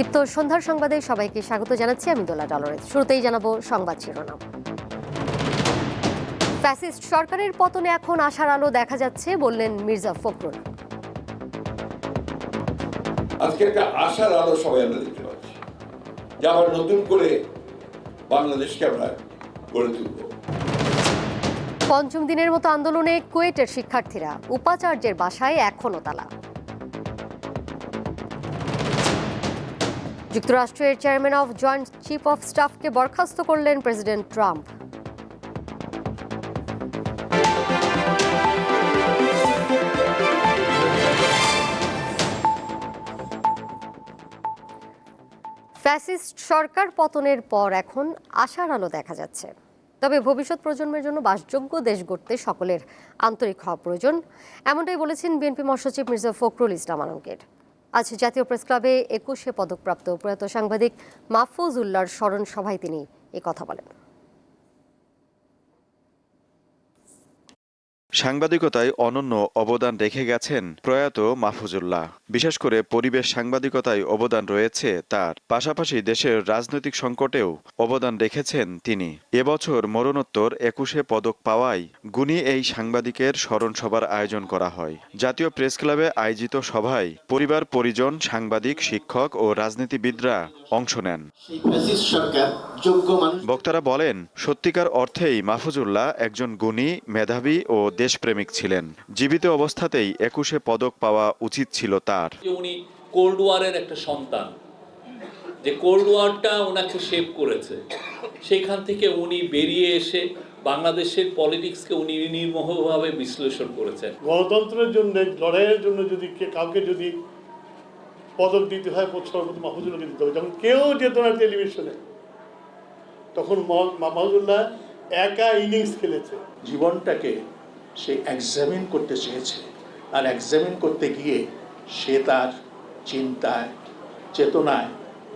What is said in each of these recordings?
দীপ্ত সন্ধ্যার সংবাদে সবাইকে স্বাগত জানাচ্ছি আমি দোলা ডলরেজ শুরুতেই জানাব সংবাদ শিরোনাম। ফ্যাসিস্ট সরকারের পতনে এখন আশার আলো দেখা যাচ্ছে বললেন মির্জা ফখরুল। আজকে একটা আশার আলো সবাই আমরা দেখতে পাচ্ছি। যে আবার নতুন করে বাংলাদেশকে আমরা গড়ে তুলব। পঞ্চম দিনের মতো আন্দোলনে কুয়েটের শিক্ষার্থীরা উপাচার্যের বাসায় এখনও তালা। যুক্তরাষ্ট্রের chairman of joint chief of স্টাফকে বরখাস্ত করলেন প্রেসিডেন্ট ট্রাম্প। ফ্যাসিস্ট সরকার পতনের পর এখন আশার আলো দেখা যাচ্ছে। তবে ভবিষ্যৎ প্রজন্মের জন্য বাসযোগ্য দেশ গড়তে সকলের আন্তরিক হওয়া প্রয়োজন, এমনটাই বলেছেন বিএনপি মহাসচিব মির্জা ফখরুল ইসলাম আলমগীর। আজ জাতীয় প্রেস ক্লাবে একুশে পদকপ্রাপ্ত প্রয়াত সাংবাদিক মাহফুজ উল্লাহর স্মরণ সভায় তিনি কথা বলেন। সাংবাদিকতায় অনন্য অবদান রেখে গেছেন প্রয়াত মাহফুজুল্লাহ। বিশেষ করে পরিবেশ সাংবাদিকতায় অবদান রয়েছে তার। পাশাপাশি দেশের রাজনৈতিক সংকটেও অবদান রেখেছেন তিনি। এবছর মরণোত্তর একুশে পদক পাওয়ায় গুণী এই সাংবাদিকের স্মরণ সভার আয়োজন করা হয়। জাতীয় প্রেস ক্লাবে আয়োজিত সভায় পরিবার, পরিজন, সাংবাদিক, শিক্ষক ও রাজনীতিবিদরা অংশ নেন। বক্তারা বলেন, সত্যিকার অর্থেই মাহফুজুল্লাহ একজন গুণী, মেধাবী ও দেশপ্রেমিক ছিলেন। জীবিত অবস্থাতেই একুশে পদক পাওয়া উচিত ছিল তার। যে উনি কোল্ড ওয়ারের একটা সন্তান। যে কোল্ড ওয়ারটা ওনাকে শেপ করেছে। সেখান থেকে উনি বেরিয়ে এসে বাংলাদেশের পলিটিক্সকে উনি নির্মোহভাবে বিশ্লেষণ করেছেন। গণতন্ত্রের জন্য লড়াইয়ের জন্য যদি কাউকে যদি পদক দিতে হয় সর্বপ্রথম মাহফুজুল্লাহকে দিতে হবে। যখন কেউ যেত না টেলিভিশনে তখন মহ- মাহফুজুল্লাহ একা ইনিংস খেলেছে। জীবনটাকে সে এক্সামিন করতে চেয়েছে। আর এক্সামিন করতে গিয়ে সে তার চিন্তায় চেতনায়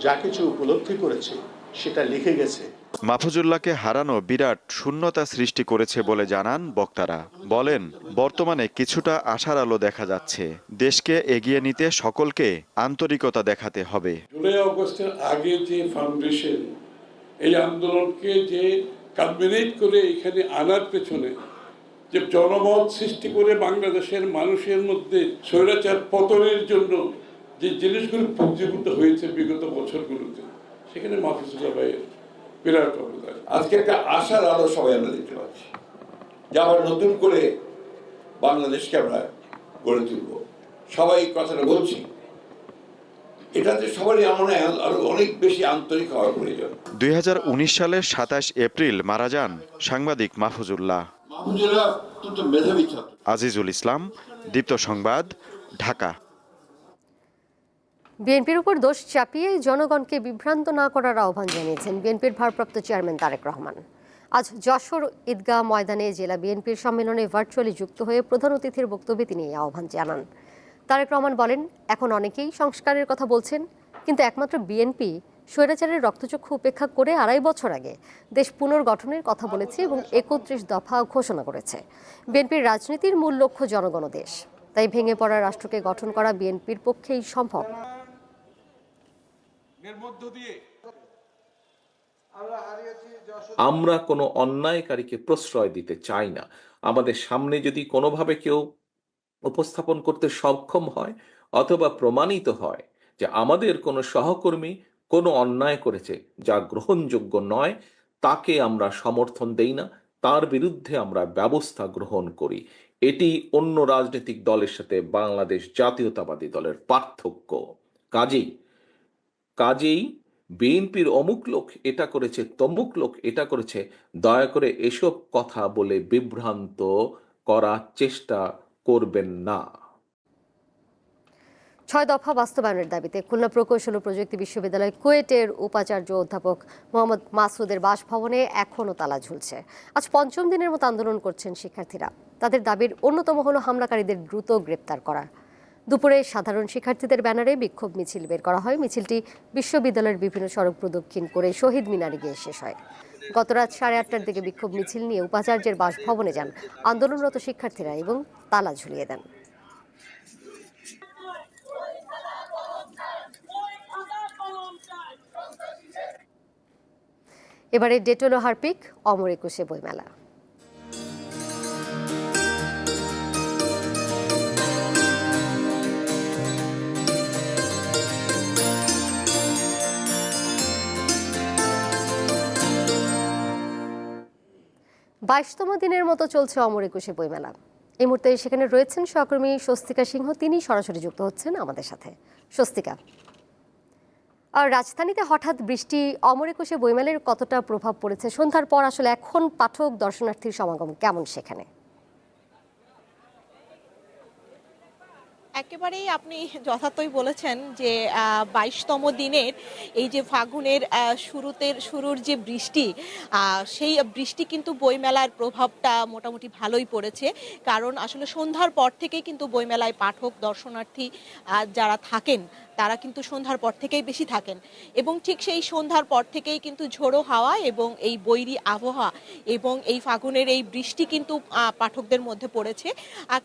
যা কিছু উপলব্ধি করেছে সেটা লিখে গেছে। মাহফুজুল্লাহকে হারানো বিরাট শূন্যতা সৃষ্টি করেছে বলে জানান বক্তারা। বলেন বর্তমানে কিছুটা আশার আলো দেখা যাচ্ছে। দেশকে এগিয়ে নিতে সকলকে আন্তরিকতা দেখাতে হবে। জুলাই অগস্টের আগে যে ফাউন্ডেশন এই আন্দোলনকে যে কালমিনেট করে এখানে আনার পেছনে যে জনমত সৃষ্টি করে বাংলাদেশের মানুষের মধ্যে স্বৈরাচার পতনের জন্য যে জিনিসগুলো পুঞ্জীভূত হয়েছে বিগত বছরগুলোতে সেখানে মাহফুজুল্লাহ ভাইয়ের বিরাট অবদান। আজকে একটা আশার আলো সবাই আমরা দেখতে পাচ্ছি যে আবার নতুন করে বাংলাদেশকে আমরা গড়ে তুলব। সবাই কথাটা বলছি। এটাতে সবারই আমার আরও অনেক বেশি আন্তরিক হওয়ার প্রয়োজন। দুই হাজার উনিশ সালের সাতাশ এপ্রিল মারা যান সাংবাদিক মাহফুজুল্লাহ। আজিজুল ইসলাম দীপ্ত সংবাদ ঢাকা। বিএনপির উপর দোষ চাপিয়ে জনগণকে বিভ্রান্ত না করার আহ্বান জানিয়েছেন বিএনপির ভারপ্রাপ্ত চেয়ারম্যান তারেক রহমান। আজ যশোর ঈদগাহ ময়দানে জেলা বিএনপির সম্মেলনে ভার্চুয়ালি যুক্ত হয়ে প্রধান অতিথির বক্তব্যে তিনি এই আহ্বান জানান। তারেক রহমান বলেন এখন অনেকেই সংস্কারের কথা বলছেন কিন্তু একমাত্র বিএনপি স্বৈরাচারের রক্তচক্ষু উপেক্ষা করে আড়াই বছর আগে দেশ পুনর্গঠনের কথা বলেছে এবং একত্রিশ দফা ঘোষণা করেছে। বিএনপির রাজনীতির মূল লক্ষ্য জনগণ দেশ। তাই ভেঙে পড়া রাষ্ট্রকে গঠন করা বিএনপির পক্ষেই সম্ভব। আমরা কোনো অন্যায়কারীকে প্রশ্রয় দিতে চাই না। আমাদের সামনে যদি কোনোভাবে কেউ উপস্থাপন করতে সক্ষম হয় অথবা প্রমাণিত হয় যে আমাদের কোনো সহকর্মী কোনো অন্যায় করেছে, যা গ্রহণযোগ্য নয়, তাকে আমরা সমর্থন দেই না, তার বিরুদ্ধে আমরা ব্যবস্থা গ্রহণ করি। এটি অন্য রাজনৈতিক দলের সাথে বাংলাদেশ জাতীয়তাবাদী দলের পার্থক্য। কাজেই কাজেই বিএনপির অমুক লোক এটা করেছে, তমুক লোক এটা করেছে, দয়া করে এসব কথা বলে বিভ্রান্ত করার চেষ্টা করবেন না। ছয় দফা বাস্তবায়নের দাবিতে খুলনা প্রকৌশল ও প্রযুক্তি বিশ্ববিদ্যালয় কুয়েটের উপাচার্য অধ্যাপক মোহাম্মদ মাসুদের বাসভবনে এখনও তালা ঝুলছে। আজ পঞ্চম দিনের মতো আন্দোলন করছেন শিক্ষার্থীরা। তাদের দাবির অন্যতম হলো হামলাকারীদের দ্রুত গ্রেপ্তার করা। দুপুরে সাধারণ শিক্ষার্থীদের ব্যানারে বিক্ষোভ মিছিল বের করা হয়। মিছিলটি বিশ্ববিদ্যালয়ের বিভিন্ন সড়ক প্রদক্ষিণ করে শহীদ মিনারে গিয়ে শেষ হয়। গত রাত সাড়ে আটটার দিকে বিক্ষোভ মিছিল নিয়ে উপাচার্যের বাসভবনে যান আন্দোলনরত শিক্ষার্থীরা এবং তালা ঝুলিয়ে দেন। এবারে ডেটোলো হারপিক, অমর একুশে বইমেলা। বাইশতম দিনের মতো চলছে অমর একুশে বইমেলা। এই মুহূর্তে সেখানে রয়েছেন সহকর্মী স্বস্তিকা সিংহ, তিনি সরাসরি যুক্ত হচ্ছেন আমাদের সাথে। স্বস্তিকা। আর রাজধানীতে হঠাৎ বৃষ্টি অমর একুশে বইমেলার কতটা প্রভাব পড়েছে? সন্ধ্যার পর আসলে এখন পাঠক দর্শনার্থীর সমাগম কেমন সেখানে? একেবারেই আপনি যথার্থই বলেছেন যে বাইশতম দিনের এই যে ফাগুনের আহ, শুরুতে শুরুর যে বৃষ্টি সেই বৃষ্টি কিন্তু বইমেলার প্রভাবটা মোটামুটি ভালোই পড়েছে। কারণ আসলে সন্ধ্যার পর থেকেই কিন্তু বইমেলায় পাঠক দর্শনার্থী যারা থাকেন তারা কিন্তু সন্ধ্যার পর থেকেই বেশি থাকেন। এবং ঠিক সেই সন্ধ্যার পর থেকেই কিন্তু ঝোড়ো হাওয়া এবং এই বৈরী আবহাওয়া এবং এই ফাগুনের এই বৃষ্টি কিন্তু পাঠকদের মধ্যে পড়েছে।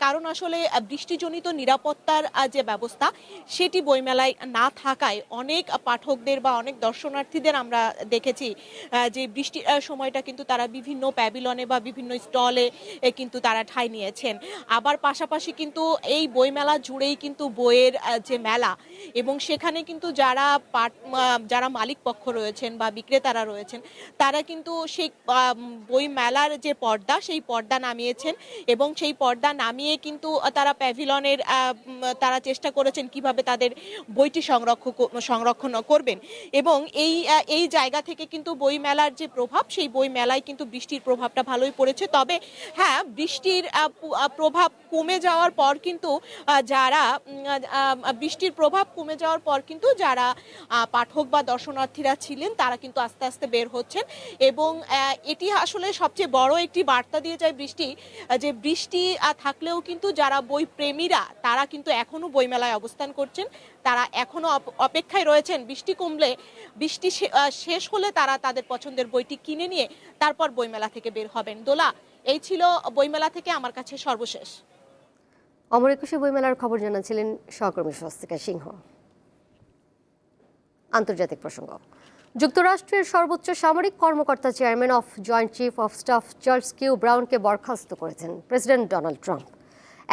কারণ আসলে বৃষ্টিজনিত নিরাপত্তার যে ব্যবস্থা, সেটি বইমেলায় না থাকায় অনেক পাঠকদের বা অনেক দর্শনার্থীদের আমরা দেখেছি যে বৃষ্টির সময়টা কিন্তু তারা বিভিন্ন প্যাবিলনে বা বিভিন্ন স্টলে কিন্তু তারা ঠাঁই নিয়েছেন। আবার পাশাপাশি কিন্তু এই বইমেলা জুড়েই কিন্তু বইয়ের যে মেলা এবং সেখানে কিন্তু যারা পাট যারা মালিক পক্ষ রয়েছেন বা বিক্রেতারা রয়েছেন, তারা কিন্তু সেই বই মেলার যে পর্দা, সেই পর্দা নামিয়েছেন এবং সেই পর্দা নামিয়ে কিন্তু তারা প্যাভিলনের তারা চেষ্টা করেছেন কীভাবে তাদের বইটি সংরক্ষণ সংরক্ষণ করবেন এবং এই এই জায়গা থেকে কিন্তু বই মেলার যে প্রভাব, সেই বই মেলায় কিন্তু বৃষ্টির প্রভাবটা ভালোই পড়েছে। তবে হ্যাঁ বৃষ্টির প্রভাব কমে যাওয়ার পর কিন্তু যারা বৃষ্টির প্রভাব কমে যাওয়ার পর কিন্তু যারা পাঠক বা দর্শনার্থীরা ছিলেন, তারা কিন্তু আস্তে আস্তে বের হচ্ছেন। এবং এটি আসলে সবচেয়ে বড় একটি বার্তা দিয়ে যায় বৃষ্টি যে বৃষ্টি থাকলেও কিন্তু যারা বই প্রেমীরা, তারা কিন্তু এখনও বইমেলায় অবস্থান করছেন। তারা এখনও অপেক্ষায় রয়েছেন বৃষ্টি কমলে, বৃষ্টি শেষ হলে তারা তাদের পছন্দের বইটি কিনে নিয়ে তারপর বইমেলা থেকে বের হবেন। দোলা, এই ছিল বইমেলা থেকে আমার কাছে সর্বশেষ। অমর একুশে বইমেলার খবর জানাচ্ছিলেন সহকর্মী স্বস্তিকা সিংহ। আন্তর্জাতিক প্রসঙ্গ। যুক্তরাষ্ট্রের সর্বোচ্চ সামরিক কর্মকর্তা chairman of joint chief of staff Charles Q ব্রাউনকে বরখাস্ত করেছেন প্রেসিডেন্ট ডোনাল্ড ট্রাম্প।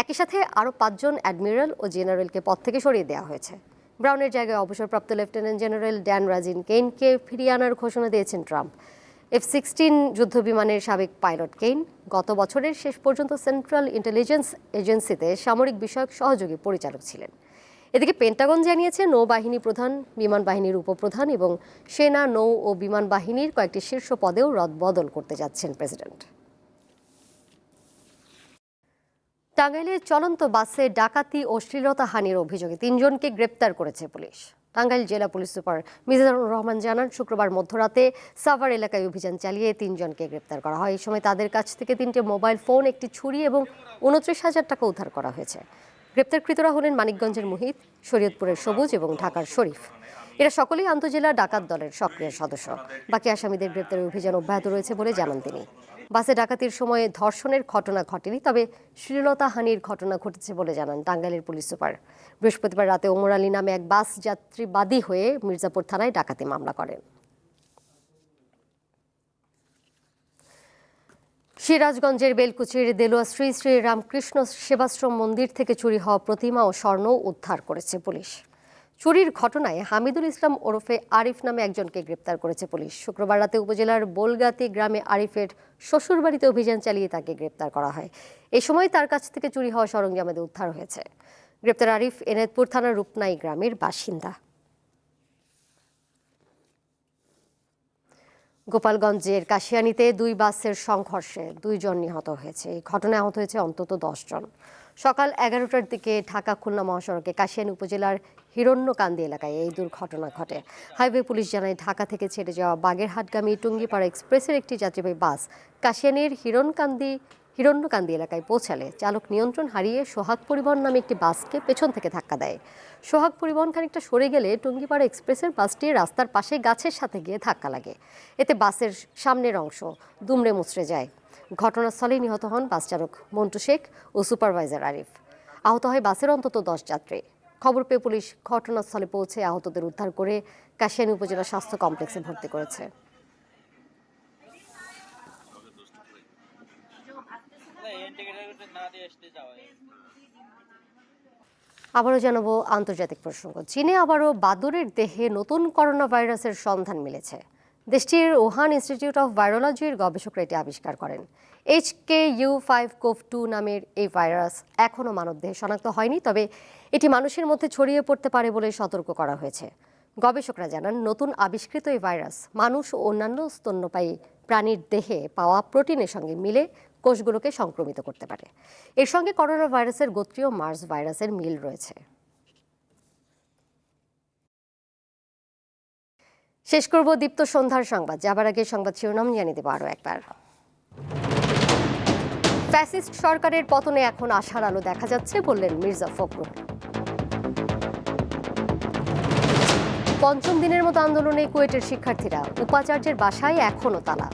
একই সাথে আরও পাঁচজন অ্যাডমিরাল ও জেনারেলকে পদ থেকে সরিয়ে দেওয়া হয়েছে। ব্রাউনের জায়গায় অবসরপ্রাপ্ত লেফটেন্যান্ট জেনারেল ড্যান রাজিন কেইনকে ফিরিয়ে আনার ঘোষণা দিয়েছেন ট্রাম্প। এফ সিক্সটিন যুদ্ধবিমানের সাবেক পাইলট কেইন গত বছরের শেষ পর্যন্ত সেন্ট্রাল ইন্টেলিজেন্স এজেন্সিতে সামরিক বিষয়ক সহযোগী পরিচালক ছিলেন। এদিকে পেন্টাগন জানিয়েছে, নৌবাহিনী প্রধান, বিমান বাহিনীর উপপ্রধান এবং সেনা, নৌ ও বিমান বাহিনীর কয়েকটি শীর্ষ পদেও রদবদল করতে যাচ্ছেন প্রেসিডেন্ট। টাঙ্গাইলে চলন্ত বাসে ডাকাতি ও শ্লীলতাহানির অভিযোগে তিনজনকে গ্রেপ্তার করেছে পুলিশ। টাঙ্গাইল জেলা পুলিশ সুপার মিজানুর রহমান জানান, শুক্রবার মধ্যরাতে সাভার এলাকায় অভিযান চালিয়ে তিনজনকে গ্রেপ্তার করা হয়। এই সময় তাদের কাছ থেকে তিনটে মোবাইল ফোন, একটি ছুরি এবং উনত্রিশ হাজার টাকা উদ্ধার করা হয়েছে। গ্রেপ্তারকৃতরা হলেন মানিকগঞ্জের মুহিত, শরীয়তপুরের সবুজ এবং ঢাকার শরীফ। এরা সকলেই আন্তজেলা ডাকাত দলের সক্রিয় সদস্য। বাকি আসামিদের গ্রেপ্তারের অভিযান অব্যাহত রয়েছে বলে জানান তিনি। বাসে ডাকাতির সময়ে ধর্ষণের ঘটনা ঘটেনি, তবে শ্লীলতাহানির ঘটনা ঘটেছে বলে জানান টাঙ্গাইলের পুলিশ সুপার। বৃহস্পতিবার রাতে ওমর আলী নামে এক বাস যাত্রী বাদী হয়ে মির্জাপুর থানায় ডাকাতি মামলা করেন। সিরাজগঞ্জের বেলকুচির দেলুয়া শ্রী শ্রী রামকৃষ্ণ সেবাশ্রম মন্দির থেকে চুরি হওয়া প্রতিমা ও স্বর্ণ উদ্ধার করেছে পুলিশ। চুরির ঘটনায় হামিদুল ইসলাম ওরফে আরিফ নামে একজনকে গ্রেপ্তার করেছে পুলিশ। শুক্রবার রাতে উপজেলার বোলগাতি গ্রামে আরিফের শ্বশুরবাড়িতে অভিযান চালিয়ে তাকে গ্রেপ্তার করা হয়। এ সময় তার কাছ থেকে চুরি হওয়া সরঞ্জামাদি উদ্ধার হয়েছে। গ্রেপ্তার আরিফ এনায়তপুর থানার রূপনাই গ্রামের বাসিন্দা। গোপালগঞ্জের কাশিয়ানিতে দুই বাসের সংঘর্ষে দুইজন নিহত হয়েছে। এই ঘটনায় আহত হয়েছে অন্তত জন সকাল এগারোটার দিকে ঢাকা খুলনা মহাসড়কে কাশিয়ানি উপজেলার হিরণ্যকান্দি এলাকায় এই দুর্ঘটনা ঘটে। হাইওয়ে পুলিশ জানায়, ঢাকা থেকে ছেড়ে যাওয়া বাগেরহাটগামী টুঙ্গিপাড়া এক্সপ্রেসের একটি যাত্রীবাহী বাস কাশিয়ানির হিরণকান্দি হিরণ্যকান্দি এলাকায় পৌঁছালে চালক নিয়ন্ত্রণ হারিয়ে সোহাগ পরিবহন নামে একটি বাসকে পেছন থেকে ধাক্কা দেয়। সোহাগ পরিবহন খানিকটা সরে গেলে টুঙ্গিপাড়া এক্সপ্রেসের বাসটি রাস্তার পাশে গাছের সাথে গিয়ে ধাক্কা লাগে। এতে বাসের সামনের অংশ দুমড়ে মুচড়ে যায়। ঘটনাস্থলেই নিহত হন বাস চালক মন্টু শেখ ও সুপারভাইজার আরিফ। আহত হয় বাসের অন্তত দশ যাত্রী। খবর পেয়ে পুলিশ ঘটনাস্থলে পৌঁছে আহতদের উদ্ধার করে কাশিয়ানী উপজেলা স্বাস্থ্য কমপ্লেক্সে ভর্তি করেছে। আবারও জানাব আন্তর্জাতিক প্রসঙ্গ। চীনে আবারও বাদুরের দেহে নতুন করোনা ভাইরাসের সন্ধান মিলেছে। দেশটির ওহান ইনস্টিটিউট অফ ভাইরোলজির গবেষকরা এটি আবিষ্কার করেন। H K U five CoV two নামের এই ভাইরাস এখনও মানবদেহে শনাক্ত হয়নি, তবে এটি মানুষের মধ্যে ছড়িয়ে পড়তে পারে বলে সতর্ক করা হয়েছে। গবেষকরা জানান, নতুন আবিষ্কৃত এই ভাইরাস মানুষ ও অন্যান্য স্তন্যপায়ী প্রাণীর দেহে পাওয়া প্রোটিনের সঙ্গে মিলে কোষগুলোকে সংক্রমিত করতে পারে। এর সঙ্গে করোনা ভাইরাসের গোত্রীয় মার্স ভাইরাসের মিল রয়েছে। শেষ করব দীপ্ত সন্ধ্যার সংবাদ। যাবার আগে সংবাদ শিরোনাম জানিয়ে দেবো আরও একবার। ফ্যাসিস্ট সরকারের পতনে এখন আশার আলো দেখা যাচ্ছে বললেন মির্জা ফখরুল। পঞ্চম দিনের মতো আন্দোলনে কুয়েটের শিক্ষার্থীরা উপাচার্যের বাসায় এখনও তালা।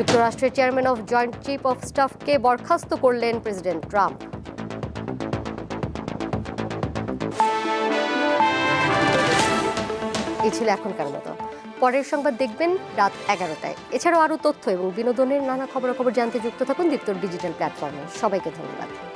যুক্তরাষ্ট্রের chairman of joint chief of স্টাফকে বরখাস্ত করলেন প্রেসিডেন্ট ট্রাম্প। এই ছিল এখনকার মতো। পরের সংবাদ দেখবেন রাত এগারোটায়। এছাড়াও আরও তথ্য এবং বিনোদনের নানা খবরাখবর জানতে যুক্ত থাকুন দীপ্তর ডিজিটাল প্ল্যাটফর্মে। সবাইকে ধন্যবাদ।